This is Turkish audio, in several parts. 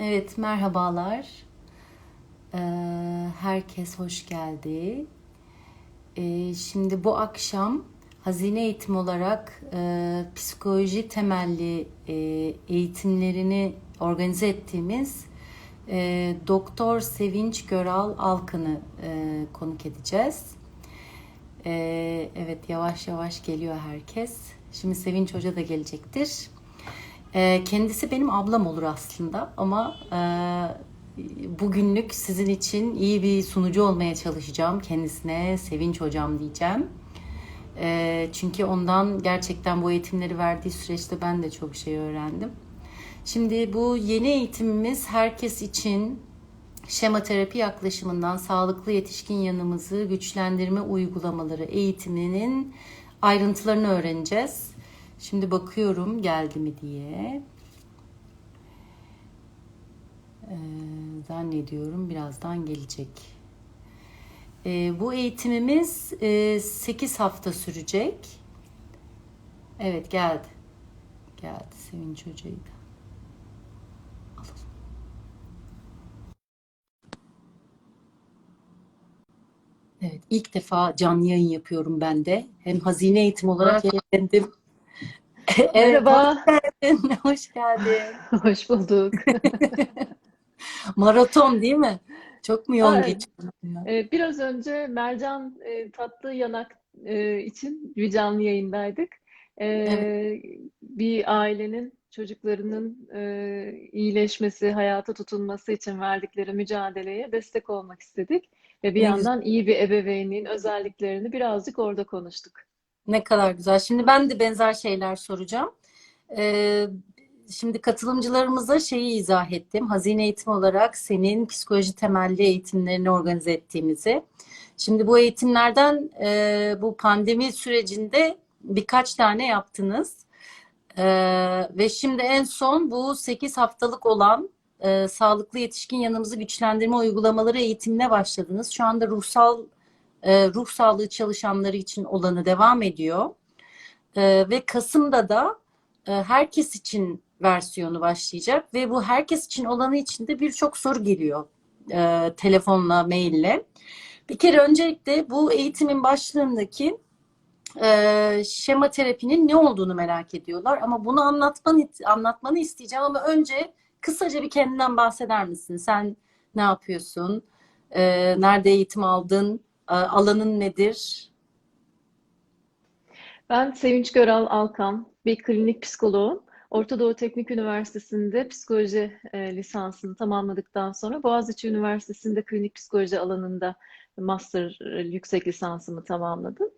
Evet, merhabalar. Ee, herkes hoş geldi. Ee, şimdi bu akşam hazine eğitim olarak e, psikoloji temelli e, eğitimlerini organize ettiğimiz e, Doktor Sevinç Göral Alkan'ı e, konuk edeceğiz. Evet, yavaş yavaş geliyor herkes. Şimdi Sevinç Hoca da gelecektir. Ee, kendisi benim ablam olur aslında ama e, bugünlük sizin için iyi bir sunucu olmaya çalışacağım. Kendisine Sevinç hocam diyeceğim. E, çünkü ondan gerçekten bu eğitimleri verdiği süreçte ben de çok şey öğrendim. Şimdi bu yeni eğitimimiz herkes için şema terapi yaklaşımından sağlıklı yetişkin yanımızı güçlendirme uygulamaları eğitiminin ayrıntılarını öğreneceğiz. Şimdi bakıyorum geldi mi diye. Ee, zannediyorum birazdan gelecek. Ee, bu eğitimimiz e, 8 hafta sürecek. Evet geldi. Geldi Sevinç Hoca'yı da. Evet ilk defa canlı yayın yapıyorum ben de. Hem hazine eğitim olarak Merhaba. kendim. Evet, Merhaba. hoş geldin. Hoş geldin. Hoş bulduk. Maraton değil mi? Çok mu yoğun Evet. geçiyor? Ee, Biraz önce Mercan e, Tatlı Yanak e, için bir canlı yayındaydık. Ee, Bir ailenin çocuklarının e, iyileşmesi, hayata tutunması için verdikleri mücadeleye destek olmak istedik. Ve bir Ne yandan iyi bir ebeveynliğin özelliklerini birazcık orada konuştuk. Ne kadar güzel. Şimdi ben de benzer şeyler soracağım. Ee, şimdi katılımcılarımıza şeyi izah ettim. Hazine eğitim olarak senin psikoloji temelli eğitimlerini organize ettiğimizi. Şimdi bu eğitimlerden e, bu pandemi sürecinde birkaç tane yaptınız. Ee, ve şimdi en son bu 8 haftalık olan e, sağlıklı yetişkin yanımızı güçlendirme uygulamaları eğitimine başladınız. Şu anda ruhsal e, ruh sağlığı çalışanları için olanı devam ediyor. E, ve Kasım'da da e, herkes için versiyonu başlayacak ve bu herkes için olanı için de birçok soru geliyor telefonla, maille. Bir kere öncelikle bu eğitimin başlığındaki şema terapinin ne olduğunu merak ediyorlar. Ama bunu anlatmanı, anlatmanı isteyeceğim ama önce kısaca bir kendinden bahseder misin? Sen ne yapıyorsun? Nerede eğitim aldın? E, alanın nedir? Ben Sevinç Göral Alkan, bir klinik psikoloğum. Orta Doğu Teknik Üniversitesi'nde psikoloji e, lisansını tamamladıktan sonra Boğaziçi Üniversitesi'nde klinik psikoloji alanında master e, yüksek lisansımı tamamladım.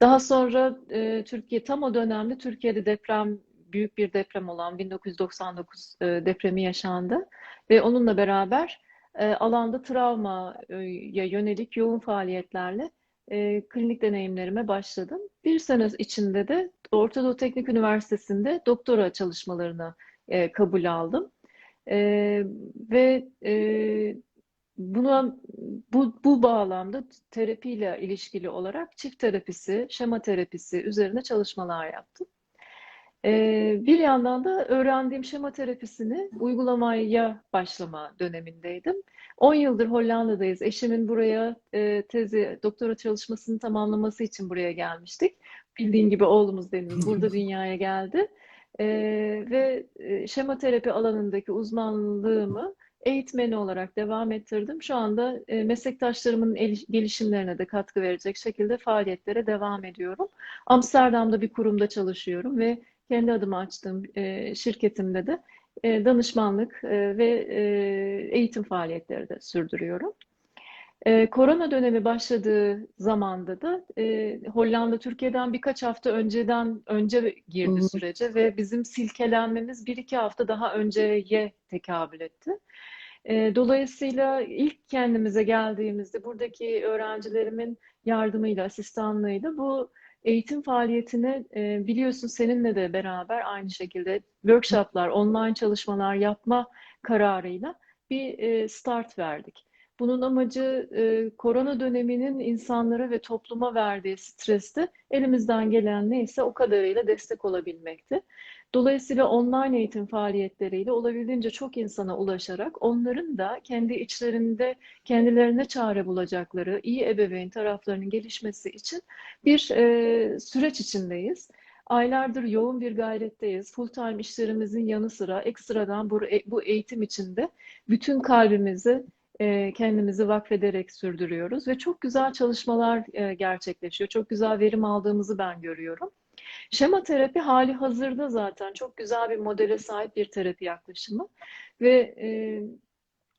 Daha sonra e, Türkiye tam o dönemde Türkiye'de deprem büyük bir deprem olan 1999 e, depremi yaşandı ve onunla beraber e, alanda travmaya yönelik yoğun faaliyetlerle e, klinik deneyimlerime başladım. Bir sene içinde de Orta Doğu Teknik Üniversitesi'nde doktora çalışmalarına e, kabul aldım. E, ve e, buna bu, bu bağlamda terapiyle ilişkili olarak çift terapisi, şema terapisi üzerine çalışmalar yaptım. Ee, bir yandan da öğrendiğim şema terapisini uygulamaya başlama dönemindeydim. 10 yıldır Hollanda'dayız. Eşimin buraya e, tezi, doktora çalışmasını tamamlaması için buraya gelmiştik. Bildiğin gibi oğlumuz Deniz burada dünyaya geldi. Ee, ve e, şema terapi alanındaki uzmanlığımı eğitmeni olarak devam ettirdim. Şu anda e, meslektaşlarımın el- gelişimlerine de katkı verecek şekilde faaliyetlere devam ediyorum. Amsterdam'da bir kurumda çalışıyorum ve kendi adıma açtığım e, şirketimde de e, danışmanlık e, ve e, eğitim faaliyetleri de sürdürüyorum. E, korona dönemi başladığı zamanda da e, Hollanda Türkiye'den birkaç hafta önceden önce girdi hı. sürece ve bizim silkelenmemiz bir iki hafta daha önceye tekabül etti. E, dolayısıyla ilk kendimize geldiğimizde buradaki öğrencilerimin yardımıyla, asistanlığıyla bu eğitim faaliyetini e, biliyorsun seninle de beraber aynı şekilde workshoplar, online çalışmalar yapma kararıyla bir e, start verdik. Bunun amacı e, korona döneminin insanlara ve topluma verdiği streste elimizden gelen neyse o kadarıyla destek olabilmekti. Dolayısıyla online eğitim faaliyetleriyle olabildiğince çok insana ulaşarak onların da kendi içlerinde kendilerine çare bulacakları iyi ebeveyn taraflarının gelişmesi için bir e, süreç içindeyiz. Aylardır yoğun bir gayretteyiz. Full time işlerimizin yanı sıra ekstradan bu, bu eğitim içinde bütün kalbimizi e, kendimizi vakfederek sürdürüyoruz ve çok güzel çalışmalar e, gerçekleşiyor. Çok güzel verim aldığımızı ben görüyorum. Şema terapi hali hazırda zaten çok güzel bir modele sahip bir terapi yaklaşımı ve e,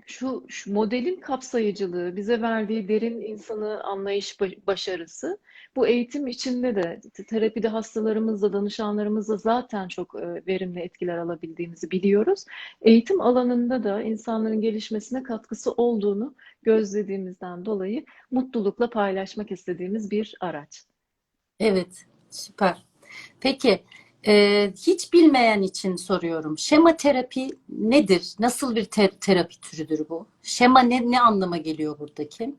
şu, şu modelin kapsayıcılığı, bize verdiği derin insanı anlayış başarısı bu eğitim içinde de terapide hastalarımızla, danışanlarımızla zaten çok e, verimli etkiler alabildiğimizi biliyoruz. Eğitim alanında da insanların gelişmesine katkısı olduğunu gözlediğimizden dolayı mutlulukla paylaşmak istediğimiz bir araç. Evet, süper. Peki, e, hiç bilmeyen için soruyorum. Şema terapi nedir? Nasıl bir te- terapi türüdür bu? Şema ne, ne anlama geliyor buradaki?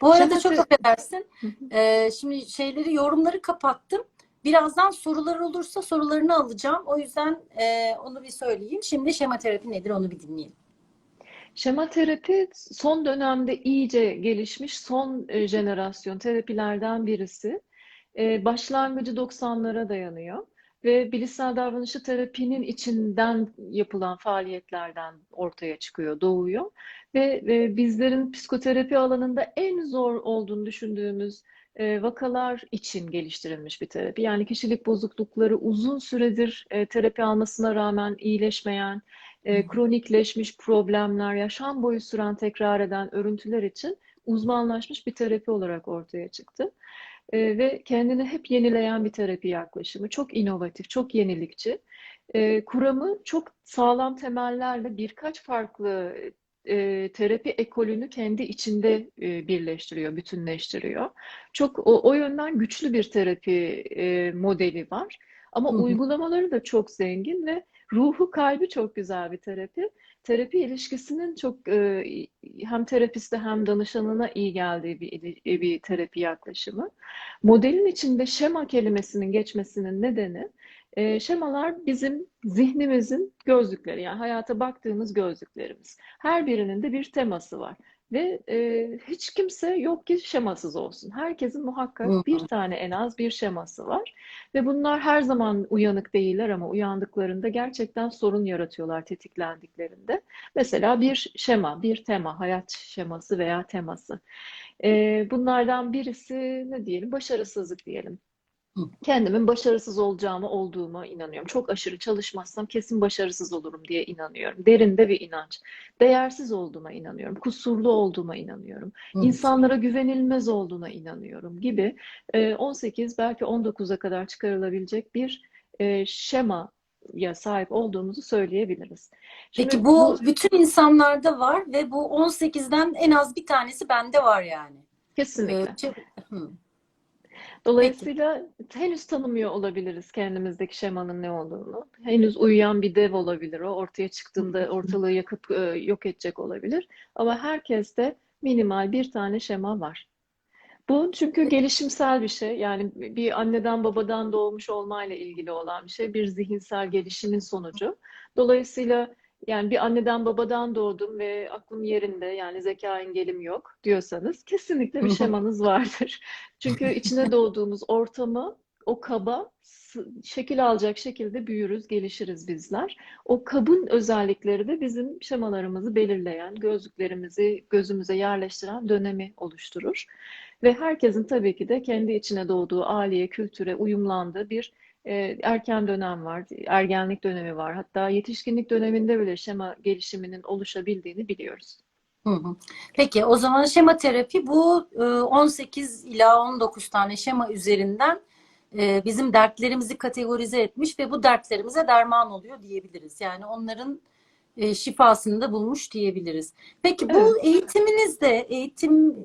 Bu arada Şema çok affedersin. E, şimdi şeyleri, yorumları kapattım. Birazdan sorular olursa sorularını alacağım. O yüzden e, onu bir söyleyeyim. Şimdi şema terapi nedir onu bir dinleyelim. Şema terapi son dönemde iyice gelişmiş son e, jenerasyon terapilerden birisi. E, Başlangıcı 90'lara dayanıyor ve bilişsel davranışçı terapinin içinden yapılan faaliyetlerden ortaya çıkıyor, doğuyor. Ve, ve bizlerin psikoterapi alanında en zor olduğunu düşündüğümüz e, vakalar için geliştirilmiş bir terapi. Yani kişilik bozuklukları uzun süredir e, terapi almasına rağmen iyileşmeyen, e, kronikleşmiş problemler, yaşam boyu süren tekrar eden örüntüler için uzmanlaşmış bir terapi olarak ortaya çıktı. E, ve kendini hep yenileyen bir terapi yaklaşımı. Çok inovatif, çok yenilikçi. E, kuramı çok sağlam temellerle birkaç farklı e, terapi ekolünü kendi içinde e, birleştiriyor, bütünleştiriyor. Çok o, o yönden güçlü bir terapi e, modeli var. Ama Hı hı. uygulamaları da çok zengin ve ruhu kalbi çok güzel bir terapi. Terapi ilişkisinin çok e, hem terapiste hem danışanına iyi geldiği bir, bir terapi yaklaşımı. Modelin içinde şema kelimesinin geçmesinin nedeni e, şemalar bizim zihnimizin gözlükleri yani hayata baktığımız gözlüklerimiz. Her birinin de bir teması var. Ve e, hiç kimse yok ki şemasız olsun. Herkesin muhakkak Hı bir tane en az bir şeması var. Ve bunlar her zaman uyanık değiller ama uyandıklarında gerçekten sorun yaratıyorlar tetiklendiklerinde. Mesela bir şema, bir tema, hayat şeması veya teması. E, bunlardan birisi ne diyelim, başarısızlık diyelim. Kendimin başarısız olacağımı olduğuma inanıyorum. Çok aşırı çalışmazsam kesin başarısız olurum diye inanıyorum. Derinde bir inanç. Değersiz olduğuma inanıyorum. Kusurlu olduğuma inanıyorum. Hı. İnsanlara güvenilmez olduğuna inanıyorum gibi e, 18 belki 19'a kadar çıkarılabilecek bir e, şema ya sahip olduğumuzu söyleyebiliriz. Şimdi Peki bu bütün insanlarda var ve bu 18'den en az bir tanesi bende var yani. kesinlikle. Ee, Dolayısıyla henüz tanımıyor olabiliriz kendimizdeki şemanın ne olduğunu. Henüz uyuyan bir dev olabilir o. Ortaya çıktığında ortalığı yakıp e, yok edecek olabilir. Ama herkeste minimal bir tane şema var. Bu çünkü gelişimsel bir şey. Yani bir anneden babadan doğmuş olmayla ilgili olan bir şey. Bir zihinsel gelişimin sonucu. Dolayısıyla yani bir anneden babadan doğdum ve aklım yerinde yani zeka engelim yok diyorsanız kesinlikle bir şemanız vardır. Çünkü içine doğduğumuz ortamı o kaba şekil alacak şekilde büyürüz, gelişiriz bizler. O kabın özellikleri de bizim şemalarımızı belirleyen, gözlüklerimizi gözümüze yerleştiren dönemi oluşturur. Ve herkesin tabii ki de kendi içine doğduğu aileye, kültüre uyumlandığı bir e, erken dönem var, ergenlik dönemi var. Hatta yetişkinlik döneminde bile şema gelişiminin oluşabildiğini biliyoruz. Hı hı. Peki o zaman şema terapi bu e, 18 ila 19 tane şema üzerinden bizim dertlerimizi kategorize etmiş ve bu dertlerimize derman oluyor diyebiliriz. Yani onların şifasını da bulmuş diyebiliriz. Peki bu Evet. eğitiminizde eğitim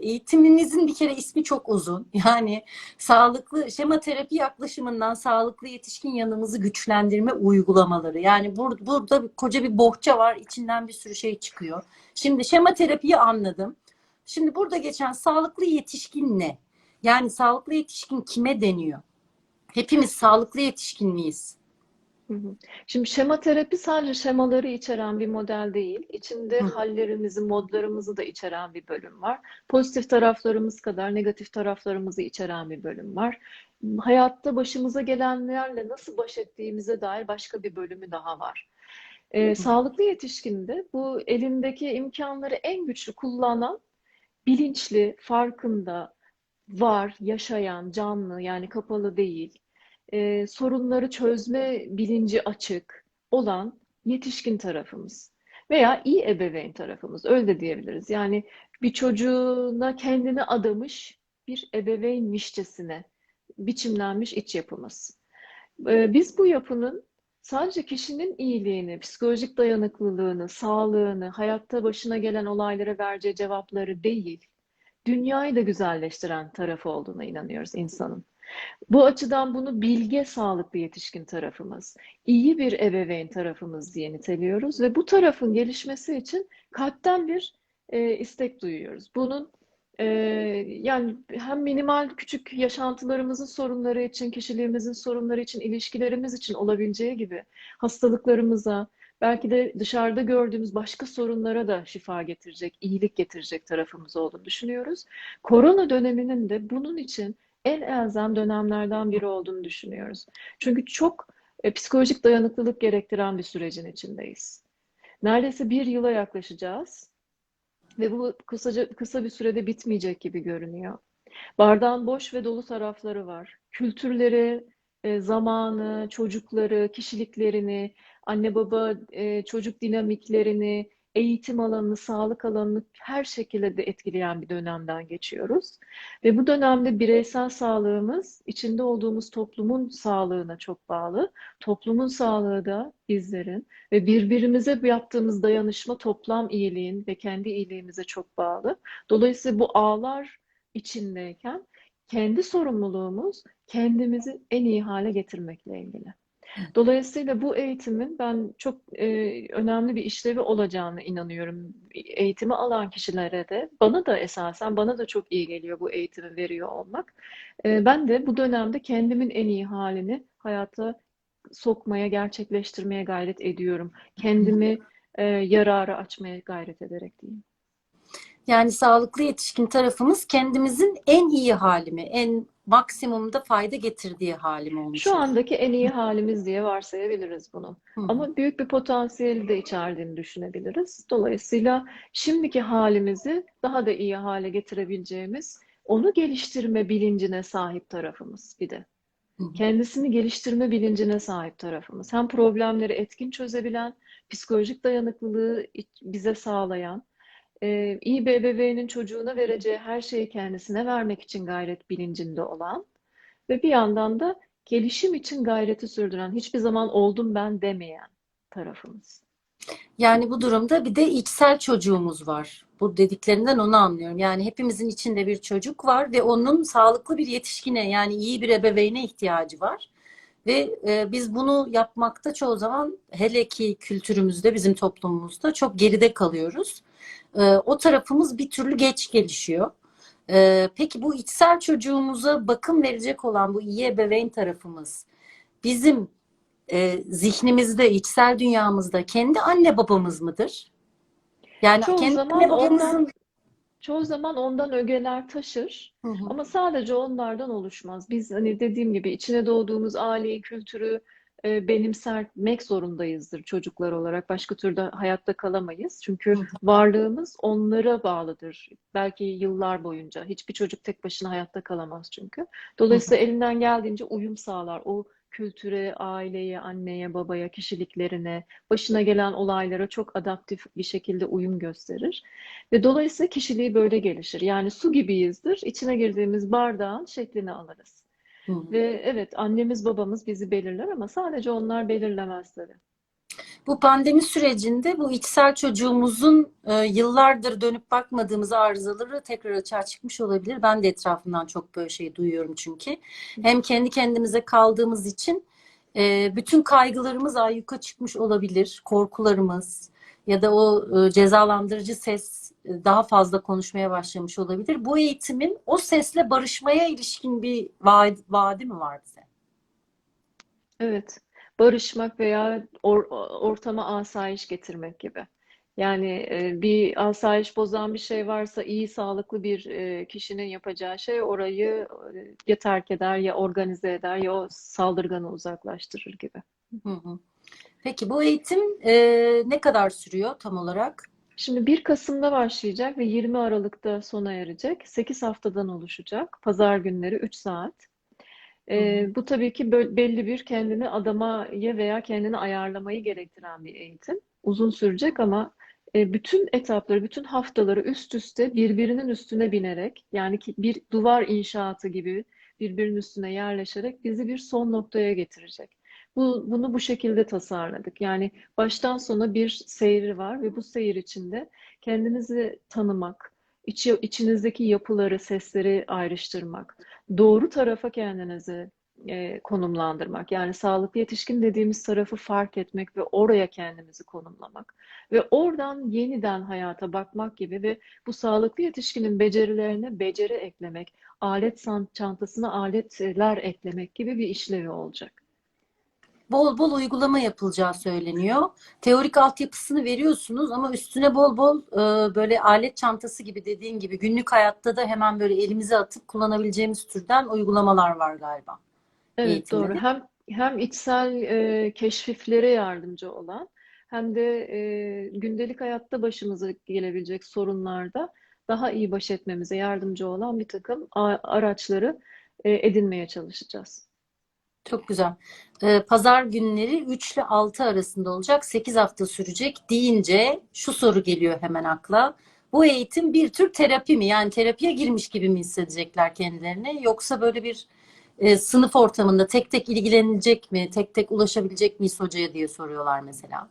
eğitiminizin bir kere ismi çok uzun. Yani sağlıklı şema terapi yaklaşımından sağlıklı yetişkin yanımızı güçlendirme uygulamaları. Yani bur- burada koca bir bohça var, içinden bir sürü şey çıkıyor. Şimdi şema terapiyi anladım. Şimdi burada geçen sağlıklı yetişkin ne? Yani sağlıklı yetişkin kime deniyor? Hepimiz sağlıklı yetişkin miyiz? Şimdi şema terapi sadece şemaları içeren bir model değil. İçinde Hı. hallerimizi, modlarımızı da içeren bir bölüm var. Pozitif taraflarımız kadar negatif taraflarımızı içeren bir bölüm var. Hayatta başımıza gelenlerle nasıl baş ettiğimize dair başka bir bölümü daha var. Ee, sağlıklı yetişkinde bu elindeki imkanları en güçlü kullanan, bilinçli, farkında, var, yaşayan, canlı yani kapalı değil, e, sorunları çözme bilinci açık olan yetişkin tarafımız veya iyi ebeveyn tarafımız öyle de diyebiliriz. Yani bir çocuğuna kendini adamış bir ebeveynmişçesine biçimlenmiş iç yapımız. E, biz bu yapının sadece kişinin iyiliğini, psikolojik dayanıklılığını, sağlığını, hayatta başına gelen olaylara vereceği cevapları değil, dünyayı da güzelleştiren tarafı olduğuna inanıyoruz insanın. Bu açıdan bunu bilge, sağlıklı yetişkin tarafımız, iyi bir ebeveyn tarafımız diye niteliyoruz ve bu tarafın gelişmesi için kalpten bir e, istek duyuyoruz. Bunun e, yani hem minimal küçük yaşantılarımızın sorunları için, kişiliğimizin sorunları için, ilişkilerimiz için olabileceği gibi hastalıklarımıza, belki de dışarıda gördüğümüz başka sorunlara da şifa getirecek, iyilik getirecek tarafımız olduğunu düşünüyoruz. Korona döneminin de bunun için en elzem dönemlerden biri olduğunu düşünüyoruz. Çünkü çok e, psikolojik dayanıklılık gerektiren bir sürecin içindeyiz. Neredeyse bir yıla yaklaşacağız ve bu kısaca, kısa bir sürede bitmeyecek gibi görünüyor. Bardağın boş ve dolu tarafları var. Kültürleri, e, zamanı, çocukları, kişiliklerini, anne baba e, çocuk dinamiklerini, eğitim alanını, sağlık alanını her şekilde de etkileyen bir dönemden geçiyoruz. Ve bu dönemde bireysel sağlığımız içinde olduğumuz toplumun sağlığına çok bağlı. Toplumun sağlığı da bizlerin ve birbirimize yaptığımız dayanışma toplam iyiliğin ve kendi iyiliğimize çok bağlı. Dolayısıyla bu ağlar içindeyken kendi sorumluluğumuz kendimizi en iyi hale getirmekle ilgili. Dolayısıyla bu eğitimin ben çok e, önemli bir işlevi olacağını inanıyorum. Eğitimi alan kişilere de, bana da esasen, bana da çok iyi geliyor bu eğitimi veriyor olmak. E, ben de bu dönemde kendimin en iyi halini hayata sokmaya, gerçekleştirmeye gayret ediyorum. Kendimi e, yarara açmaya gayret ederek diyeyim. Yani sağlıklı yetişkin tarafımız kendimizin en iyi hali mi? En maksimumda fayda getirdiği hali mi olmuş Şu andaki en iyi halimiz diye varsayabiliriz bunu. Hı. Ama büyük bir potansiyeli de içerdiğini düşünebiliriz. Dolayısıyla şimdiki halimizi daha da iyi hale getirebileceğimiz, onu geliştirme bilincine sahip tarafımız bir de. Hı. Kendisini geliştirme bilincine sahip tarafımız. Hem problemleri etkin çözebilen, psikolojik dayanıklılığı bize sağlayan, e, iyi bir ebeveynin çocuğuna vereceği her şeyi kendisine vermek için gayret bilincinde olan ve bir yandan da gelişim için gayreti sürdüren, hiçbir zaman oldum ben demeyen tarafımız. Yani bu durumda bir de içsel çocuğumuz var. Bu dediklerinden onu anlıyorum. Yani hepimizin içinde bir çocuk var ve onun sağlıklı bir yetişkine yani iyi bir ebeveyne ihtiyacı var. Ve e, biz bunu yapmakta çoğu zaman hele ki kültürümüzde, bizim toplumumuzda çok geride kalıyoruz. E, o tarafımız bir türlü geç gelişiyor. E, peki bu içsel çocuğumuza bakım verecek olan bu iyi ebeveyn tarafımız bizim e, zihnimizde, içsel dünyamızda kendi anne babamız mıdır? Yani Çoğu kendi zaman anne ondan babamızın çoğu zaman ondan ögeler taşır Hı hı. ama sadece onlardan oluşmaz. Biz hani dediğim gibi içine doğduğumuz aileyi, kültürü e, benimsemek zorundayızdır çocuklar olarak. Başka türlü hayatta kalamayız. Çünkü varlığımız onlara bağlıdır. Belki yıllar boyunca. Hiçbir çocuk tek başına hayatta kalamaz çünkü. Dolayısıyla elinden geldiğince uyum sağlar. O kültüre, aileye, anneye, babaya, kişiliklerine, başına gelen olaylara çok adaptif bir şekilde uyum gösterir. Ve dolayısıyla kişiliği böyle gelişir. Yani su gibiyizdir. İçine girdiğimiz bardağın şeklini alırız. Hı. Ve evet annemiz babamız bizi belirler ama sadece onlar belirlemez tabii. Bu pandemi sürecinde bu içsel çocuğumuzun e, yıllardır dönüp bakmadığımız arızaları tekrar açığa çıkmış olabilir. Ben de etrafımdan çok böyle şey duyuyorum çünkü. Hem kendi kendimize kaldığımız için e, bütün kaygılarımız ayyuka çıkmış olabilir. Korkularımız ya da o e, cezalandırıcı ses daha fazla konuşmaya başlamış olabilir. Bu eğitimin o sesle barışmaya ilişkin bir vaadi, vaadi mi var bize? Evet. barışmak veya or- ortama asayiş getirmek gibi. Yani e, bir asayiş bozan bir şey varsa iyi sağlıklı bir e, kişinin yapacağı şey orayı e, ya terk eder ya organize eder ya o saldırganı uzaklaştırır gibi. Hı hı. Peki bu eğitim e, ne kadar sürüyor tam olarak? Şimdi 1 Kasım'da başlayacak ve 20 Aralık'ta sona erecek. 8 haftadan oluşacak. Pazar günleri 3 saat. Hı hı. Ee, bu tabii ki belli bir kendini adamayı veya kendini ayarlamayı gerektiren bir eğitim. Uzun sürecek ama e, bütün etapları, bütün haftaları üst üste birbirinin üstüne binerek yani ki bir duvar inşaatı gibi birbirinin üstüne yerleşerek bizi bir son noktaya getirecek. Bu, bunu bu şekilde tasarladık. Yani baştan sona bir seyri var ve bu seyir içinde kendinizi tanımak, içi, içinizdeki yapıları, sesleri ayrıştırmak, doğru tarafa kendinizi e, konumlandırmak. Yani sağlıklı yetişkin dediğimiz tarafı fark etmek ve oraya kendimizi konumlamak ve oradan yeniden hayata bakmak gibi ve bu sağlıklı yetişkinin becerilerine beceri eklemek, alet çantasına aletler eklemek gibi bir işlevi olacak. Bol bol uygulama yapılacağı söyleniyor. Teorik altyapısını veriyorsunuz ama üstüne bol bol e, böyle alet çantası gibi dediğin gibi günlük hayatta da hemen böyle elimize atıp kullanabileceğimiz türden uygulamalar var galiba Evet eğitimde doğru. Hem hem içsel e, keşiflere yardımcı olan hem de e, gündelik hayatta başımıza gelebilecek sorunlarda daha iyi baş etmemize yardımcı olan bir takım araçları e, edinmeye çalışacağız. Çok güzel. E, pazar günleri 3 ile 6 arasında olacak. 8 hafta sürecek deyince şu soru geliyor hemen akla. Bu eğitim bir tür terapi mi? Yani terapiye girmiş gibi mi hissedecekler kendilerini? Yoksa böyle bir e, sınıf ortamında tek tek ilgilenilecek mi? Tek tek ulaşabilecek miyiz hocaya diye soruyorlar mesela.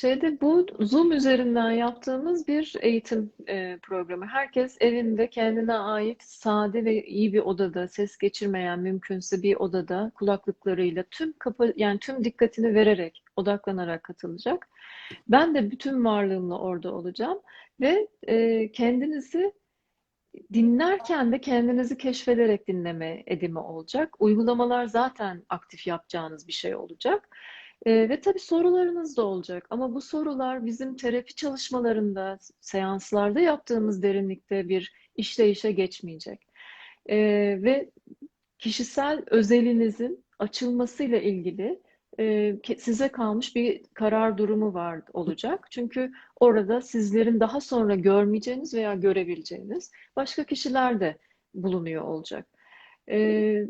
Şeyde bu Zoom üzerinden yaptığımız bir eğitim e, programı. Herkes evinde kendine ait sade ve iyi bir odada, ses geçirmeyen mümkünse bir odada kulaklıklarıyla tüm kapı yani tüm dikkatini vererek, odaklanarak katılacak. Ben de bütün varlığımla orada olacağım ve e, kendinizi dinlerken de kendinizi keşfederek dinleme edimi olacak. Uygulamalar zaten aktif yapacağınız bir şey olacak. Ee, ve tabii sorularınız da olacak. Ama bu sorular bizim terapi çalışmalarında, seanslarda yaptığımız derinlikte bir işleyişe geçmeyecek. Ee, ve kişisel özelinizin açılmasıyla ilgili e, size kalmış bir karar durumu var olacak. Çünkü orada sizlerin daha sonra görmeyeceğiniz veya görebileceğiniz başka kişiler de bulunuyor olacak. Ee,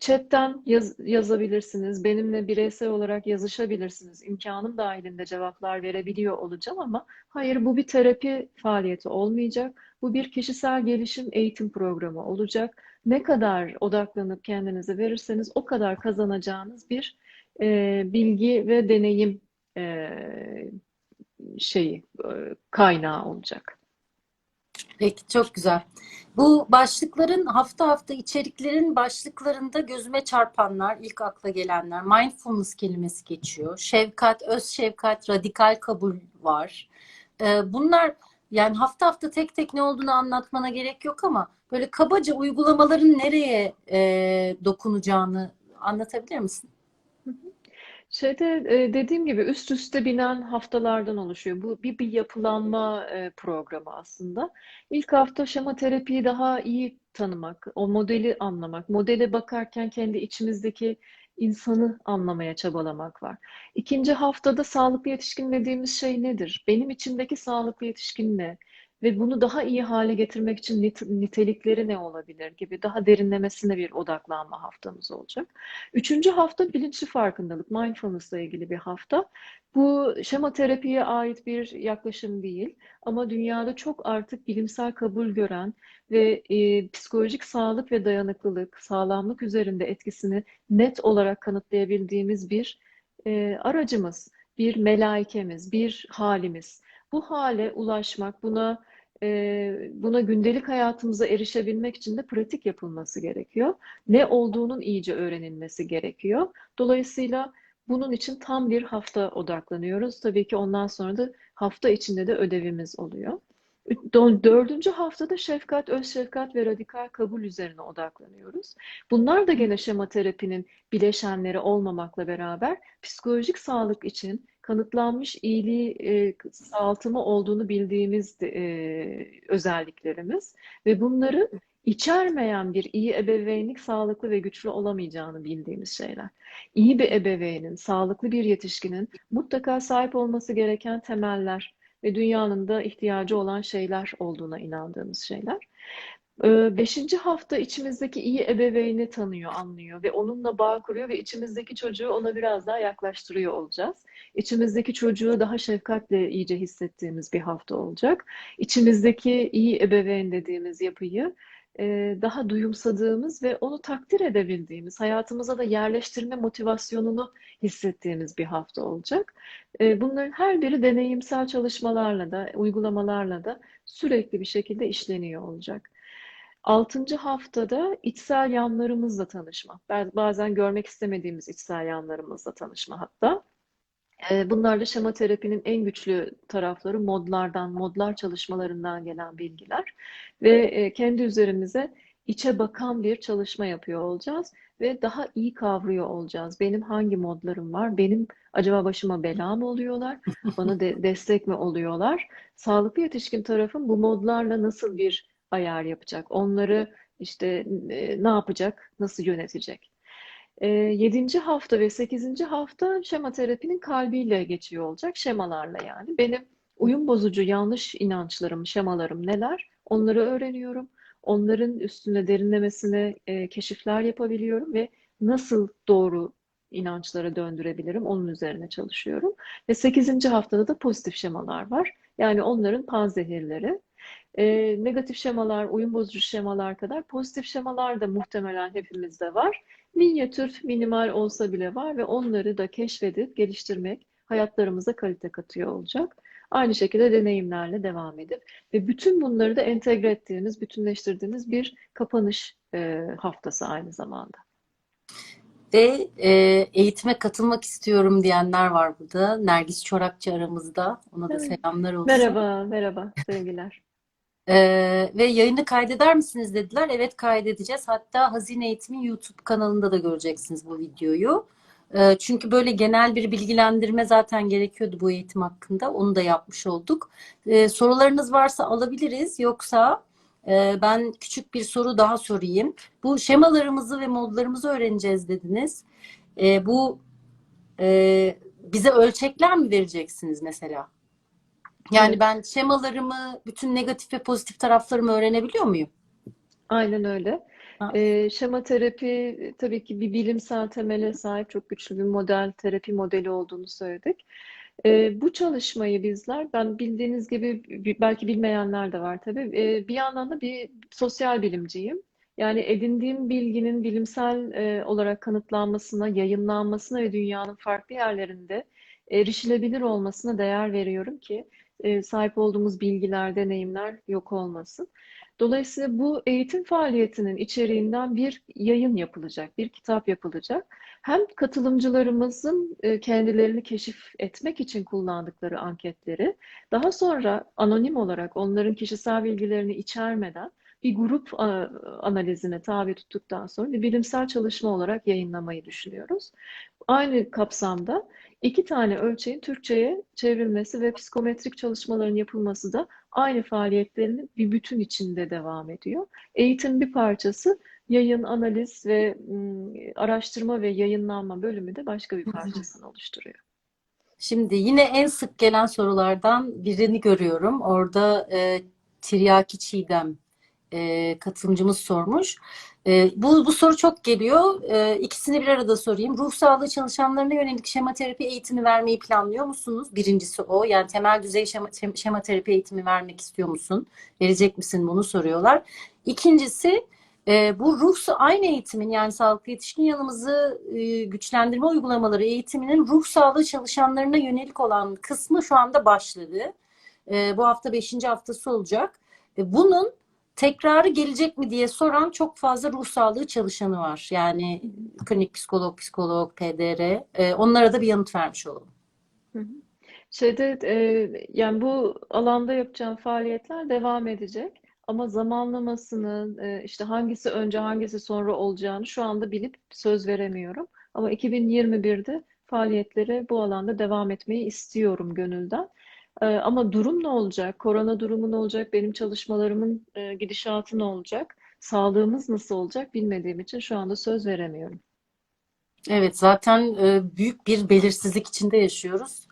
chatten yaz- yazabilirsiniz, benimle bireysel olarak yazışabilirsiniz. İmkanım dahilinde cevaplar verebiliyor olacağım ama hayır bu bir terapi faaliyeti olmayacak. Bu bir kişisel gelişim eğitim programı olacak. Ne kadar odaklanıp kendinize verirseniz o kadar kazanacağınız bir e, bilgi ve deneyim e, şeyi e, kaynağı olacak. Peki çok güzel. Bu başlıkların hafta hafta içeriklerin başlıklarında gözüme çarpanlar, ilk akla gelenler, mindfulness kelimesi geçiyor. Şefkat, öz şefkat, radikal kabul var. Ee, bunlar yani hafta hafta tek tek ne olduğunu anlatmana gerek yok ama böyle kabaca uygulamaların nereye e, dokunacağını anlatabilir misin? Şeyde e, dediğim gibi üst üste binen haftalardan oluşuyor. Bu bir, bir yapılanma e, programı aslında. İlk hafta şema terapiyi daha iyi tanımak, o modeli anlamak, modele bakarken kendi içimizdeki insanı anlamaya çabalamak var. İkinci haftada sağlıklı yetişkin dediğimiz şey nedir? Benim içimdeki sağlıklı yetişkin ne? Ve bunu daha iyi hale getirmek için nit- nitelikleri ne olabilir gibi daha derinlemesine bir odaklanma haftamız olacak. Üçüncü hafta bilinçli farkındalık, mindfulness ile ilgili bir hafta. Bu şema terapiye ait bir yaklaşım değil ama dünyada çok artık bilimsel kabul gören ve e, psikolojik sağlık ve dayanıklılık, sağlamlık üzerinde etkisini net olarak kanıtlayabildiğimiz bir e, aracımız, bir melaikemiz, bir halimiz. Bu hale ulaşmak, buna buna gündelik hayatımıza erişebilmek için de pratik yapılması gerekiyor. Ne olduğunun iyice öğrenilmesi gerekiyor. Dolayısıyla bunun için tam bir hafta odaklanıyoruz. Tabii ki ondan sonra da hafta içinde de ödevimiz oluyor. Dö- Dördüncü haftada şefkat, öz şefkat ve radikal kabul üzerine odaklanıyoruz. Bunlar da gene şema terapinin bileşenleri olmamakla beraber psikolojik sağlık için kanıtlanmış iyiliği e, sağaltımı olduğunu bildiğimiz e, özelliklerimiz ve bunları içermeyen bir iyi ebeveynlik sağlıklı ve güçlü olamayacağını bildiğimiz şeyler. İyi bir ebeveynin, sağlıklı bir yetişkinin mutlaka sahip olması gereken temeller ve dünyanın da ihtiyacı olan şeyler olduğuna inandığımız şeyler. Ee, Beşinci hafta içimizdeki iyi ebeveyni tanıyor, anlıyor ve onunla bağ kuruyor ve içimizdeki çocuğu ona biraz daha yaklaştırıyor olacağız. İçimizdeki çocuğu daha şefkatle iyice hissettiğimiz bir hafta olacak. İçimizdeki iyi ebeveyn dediğimiz yapıyı daha duyumsadığımız ve onu takdir edebildiğimiz, hayatımıza da yerleştirme motivasyonunu hissettiğimiz bir hafta olacak. Bunların her biri deneyimsel çalışmalarla da, uygulamalarla da sürekli bir şekilde işleniyor olacak. Altıncı haftada içsel yanlarımızla tanışma. Ba- Bazen görmek istemediğimiz içsel yanlarımızla tanışma hatta. E, Bunlar da şema terapinin en güçlü tarafları modlardan, modlar çalışmalarından gelen bilgiler ve e, kendi üzerimize içe bakan bir çalışma yapıyor olacağız ve daha iyi kavruyor olacağız. Benim hangi modlarım var? Benim acaba başıma bela mı oluyorlar? Bana de- destek mi oluyorlar? Sağlıklı yetişkin tarafın bu modlarla nasıl bir ayar yapacak? Onları işte e, ne yapacak? Nasıl yönetecek? E, Yedinci hafta ve sekizinci hafta şema terapinin kalbiyle geçiyor olacak. Şemalarla yani. Benim uyum bozucu yanlış inançlarım, şemalarım neler? Onları öğreniyorum. Onların üstüne derinlemesine e, keşifler yapabiliyorum ve nasıl doğru inançlara döndürebilirim onun üzerine çalışıyorum. Ve sekizinci haftada da pozitif şemalar var. Yani onların panzehirleri. E, negatif şemalar, uyum bozucu şemalar kadar pozitif şemalar da muhtemelen hepimizde var. Minyatür, minimal olsa bile var ve onları da keşfedip geliştirmek hayatlarımıza kalite katıyor olacak. Aynı şekilde deneyimlerle devam edip ve bütün bunları da entegre ettiğimiz, bütünleştirdiğimiz bir kapanış e, haftası aynı zamanda. Ve e, eğitime katılmak istiyorum diyenler var burada. Nergis Çorakçı aramızda. Ona da Evet. selamlar olsun. Merhaba, merhaba sevgiler. Ee, ve yayını kaydeder misiniz dediler. Evet kaydedeceğiz. Hatta Hazine Eğitim'in YouTube kanalında da göreceksiniz bu videoyu. Ee, çünkü böyle genel bir bilgilendirme zaten gerekiyordu bu eğitim hakkında. Onu da yapmış olduk. Ee, sorularınız varsa alabiliriz. Yoksa e, ben küçük bir soru daha sorayım. Bu şemalarımızı ve modlarımızı öğreneceğiz dediniz. Ee, bu e, bize ölçekler mi vereceksiniz mesela? Yani Evet. ben şemalarımı, bütün negatif ve pozitif taraflarımı öğrenebiliyor muyum? Aynen öyle. Ha. Ee, şema terapi e, tabii ki bir bilimsel temele sahip çok güçlü bir model, terapi modeli olduğunu söyledik. Ee, bu çalışmayı bizler, ben bildiğiniz gibi belki bilmeyenler de var tabii. Ee, bir yandan da bir sosyal bilimciyim. Yani edindiğim bilginin bilimsel e, olarak kanıtlanmasına, yayınlanmasına ve dünyanın farklı yerlerinde erişilebilir olmasına değer veriyorum ki e, sahip olduğumuz bilgiler, deneyimler yok olmasın. Dolayısıyla bu eğitim faaliyetinin içeriğinden bir yayın yapılacak, bir kitap yapılacak. Hem katılımcılarımızın e, kendilerini keşif etmek için kullandıkları anketleri, daha sonra anonim olarak onların kişisel bilgilerini içermeden bir grup analizine tabi tuttuktan sonra bir bilimsel çalışma olarak yayınlamayı düşünüyoruz. Aynı kapsamda iki tane ölçeğin Türkçe'ye çevrilmesi ve psikometrik çalışmaların yapılması da aynı faaliyetlerinin bir bütün içinde devam ediyor. Eğitim bir parçası, yayın, analiz ve araştırma ve yayınlanma bölümü de başka bir parçasını oluşturuyor. Şimdi yine en sık gelen sorulardan birini görüyorum. Orada e, Tiryaki Çiğdem e, katılımcımız sormuş. E, bu, bu soru çok geliyor. E, ikisini bir arada sorayım. Ruh sağlığı çalışanlarına yönelik şema terapi eğitimi vermeyi planlıyor musunuz? Birincisi o. Yani temel düzey şema, şema terapi eğitimi vermek istiyor musun? Verecek misin? Bunu soruyorlar. İkincisi e, bu ruh aynı eğitimin yani sağlıklı yetişkin yanımızı e, güçlendirme uygulamaları eğitiminin ruh sağlığı çalışanlarına yönelik olan kısmı şu anda başladı. E, bu hafta 5. haftası olacak. E, bunun tekrarı gelecek mi diye soran çok fazla ruh sağlığı çalışanı var. Yani klinik psikolog, psikolog, PDR. E, onlara da bir yanıt vermiş olalım. Şeyde e, yani bu alanda yapacağım faaliyetler devam edecek. Ama zamanlamasını e, işte hangisi önce hangisi sonra olacağını şu anda bilip söz veremiyorum. Ama 2021'de faaliyetlere bu alanda devam etmeyi istiyorum gönülden. E, ama durum ne olacak? Korona durumu ne olacak? Benim çalışmalarımın e, gidişatı ne olacak? Sağlığımız nasıl olacak bilmediğim için şu anda söz veremiyorum. Evet, zaten e, büyük bir belirsizlik içinde yaşıyoruz.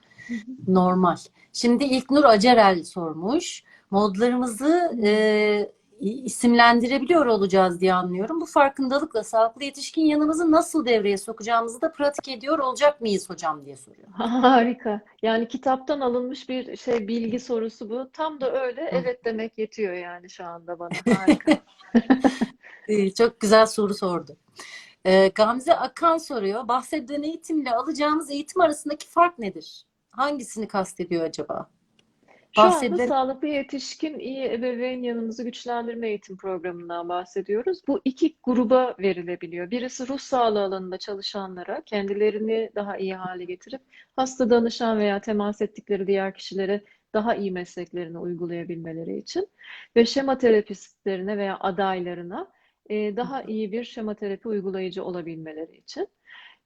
Normal. Şimdi İlknur Acerel sormuş. Modlarımızı e, isimlendirebiliyor olacağız diye anlıyorum. Bu farkındalıkla sağlıklı yetişkin yanımızı nasıl devreye sokacağımızı da pratik ediyor olacak mıyız hocam diye soruyor. Harika. Yani kitaptan alınmış bir şey bilgi sorusu bu. Tam da öyle. Evet demek yetiyor yani şu anda bana. Harika. Çok güzel soru sordu. Ee, Gamze Akan soruyor. Bahsedilen eğitimle alacağımız eğitim arasındaki fark nedir? Hangisini kastediyor acaba? Şu anda sağlıklı yetişkin iyi ebeveyn yanımızı güçlendirme eğitim programından bahsediyoruz. Bu iki gruba verilebiliyor. Birisi ruh sağlığı alanında çalışanlara kendilerini daha iyi hale getirip hasta danışan veya temas ettikleri diğer kişilere daha iyi mesleklerini uygulayabilmeleri için ve şema terapistlerine veya adaylarına daha iyi bir şema terapi uygulayıcı olabilmeleri için.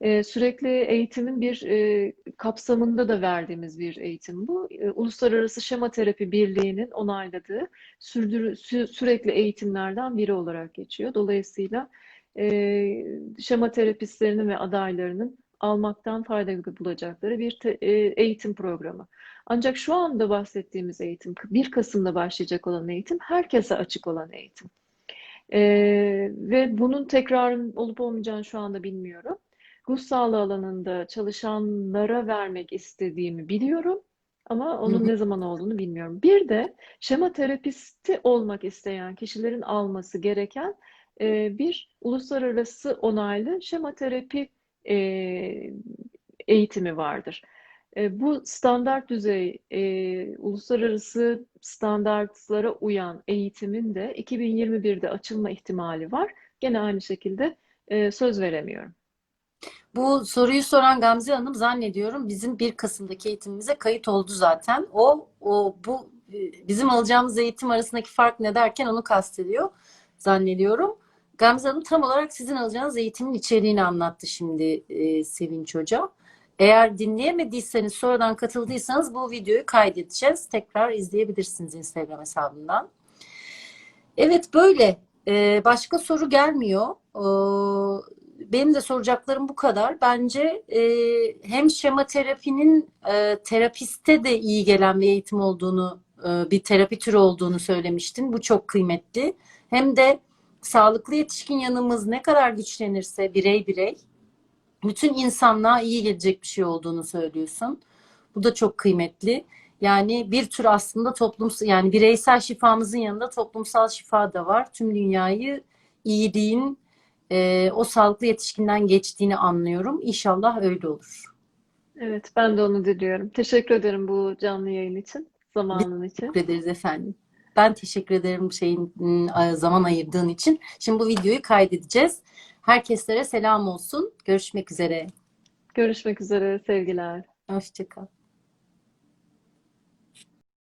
E, sürekli eğitimin bir e, kapsamında da verdiğimiz bir eğitim bu. E, Uluslararası Şema Terapi Birliği'nin onayladığı sürekli eğitimlerden biri olarak geçiyor. Dolayısıyla e, şema terapistlerinin ve adaylarının almaktan fayda bulacakları bir e, eğitim programı. Ancak şu anda bahsettiğimiz eğitim, 1 Kasım'da başlayacak olan eğitim, herkese açık olan eğitim. E, ve bunun tekrarın olup olmayacağını şu anda bilmiyorum. Ruh sağlığı alanında çalışanlara vermek istediğimi biliyorum ama onun hı. ne zaman olduğunu bilmiyorum. Bir de şema terapisti olmak isteyen kişilerin alması gereken e, bir uluslararası onaylı şema terapi e, eğitimi vardır. E, bu standart düzey, e, uluslararası standartlara uyan eğitimin de 2021'de açılma ihtimali var. Gene aynı şekilde e, söz veremiyorum. Bu soruyu soran Gamze Hanım zannediyorum bizim 1 Kasım'daki eğitimimize kayıt oldu zaten. O, o bu e, bizim alacağımız eğitim arasındaki fark ne derken onu kastediyor zannediyorum. Gamze Hanım tam olarak sizin alacağınız eğitimin içeriğini anlattı şimdi e, Sevinç Hoca. Eğer dinleyemediyseniz, sonradan katıldıysanız bu videoyu kaydedeceğiz. Tekrar izleyebilirsiniz Instagram hesabından. Evet böyle. Ee, başka soru gelmiyor. Ee, benim de soracaklarım bu kadar. Bence e, hem şema terapinin e, terapiste de iyi gelen bir eğitim olduğunu, e, bir terapi türü olduğunu söylemiştin. Bu çok kıymetli. Hem de sağlıklı yetişkin yanımız ne kadar güçlenirse birey birey bütün insanlığa iyi gelecek bir şey olduğunu söylüyorsun. Bu da çok kıymetli. Yani bir tür aslında toplumsal yani bireysel şifamızın yanında toplumsal şifa da var. Tüm dünyayı iyiliğin e, o sağlıklı yetişkinden geçtiğini anlıyorum. İnşallah öyle olur. Evet, ben de onu diliyorum. Teşekkür ederim bu canlı yayın için, zamanın için. Teşekkür ederiz efendim. Ben teşekkür ederim şeyin ım, zaman ayırdığın için. Şimdi bu videoyu kaydedeceğiz. Herkeslere selam olsun. Görüşmek üzere. Görüşmek üzere, sevgiler. Hoşça kal.